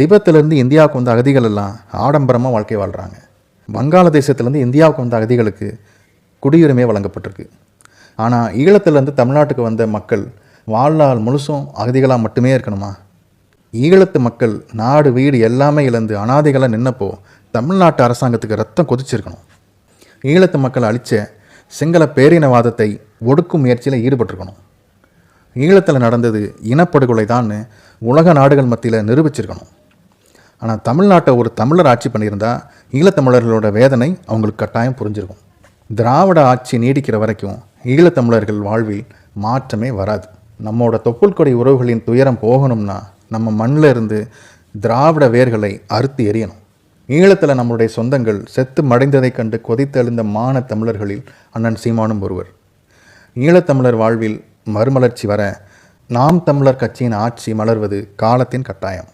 திபத்திலேருந்து இந்தியாவுக்கு வந்த அகதிகள் எல்லாம் ஆடம்பரமாக வாழ்க்கை வாழ்கிறாங்க வங்காளதேசத்திலேருந்து இந்தியாவுக்கு வந்த அகதிகளுக்கு குடியுரிமை வழங்கப்பட்டிருக்கு. ஆனால் ஈழத்துலேருந்து தமிழ்நாட்டுக்கு வந்த மக்கள் வாழ்நாள் முழுசும் அகதிகளாக மட்டுமே இருக்கணுமா? ஈழத்து மக்கள் நாடு வீடு எல்லாமே இழந்து அனாதைகளாக நின்னப்போ தமிழ்நாட்டு அரசாங்கத்துக்கு ரத்தம் கொதிச்சிருக்கணும். ஈழத்து மக்கள் அழித்த சிங்கள பேரினவாதத்தை ஒடுக்கும் முயற்சியில் ஈடுபட்டிருக்கணும். ஈழத்தில் நடந்தது இனப்படுகொலை தான்னு உலக நாடுகள் மத்தியில் நிரூபிச்சிருக்கணும். ஆனால் தமிழ்நாட்டை ஒரு தமிழர் ஆட்சி பண்ணியிருந்தால் ஈழத்தமிழர்களோட வேதனை அவங்களுக்கு கட்டாயம் புரிஞ்சிருக்கும். திராவிட ஆட்சி நீடிக்கிற வரைக்கும் ஈழத்தமிழர்கள் வாழ்வில் மாற்றமே வராது. நம்மோட தொப்புள் கொடி உறவுகளின் துயரம் போகணும்னா நம்ம மண்ணில் இருந்து திராவிட வேர்களை அறுத்து எறியணும். ஈழத்தில் நம்முடைய சொந்தங்கள் செத்து மடைந்ததைக் கண்டு கொதித்தெழுந்த மான தமிழர்களில் அண்ணன் சீமானும் ஒருவர். ஈழத்தமிழர் வாழ்வில் மறுமலர்ச்சி வர நாம் தமிழர் கட்சியின் ஆட்சி மலர்வது காலத்தின் கட்டாயம்.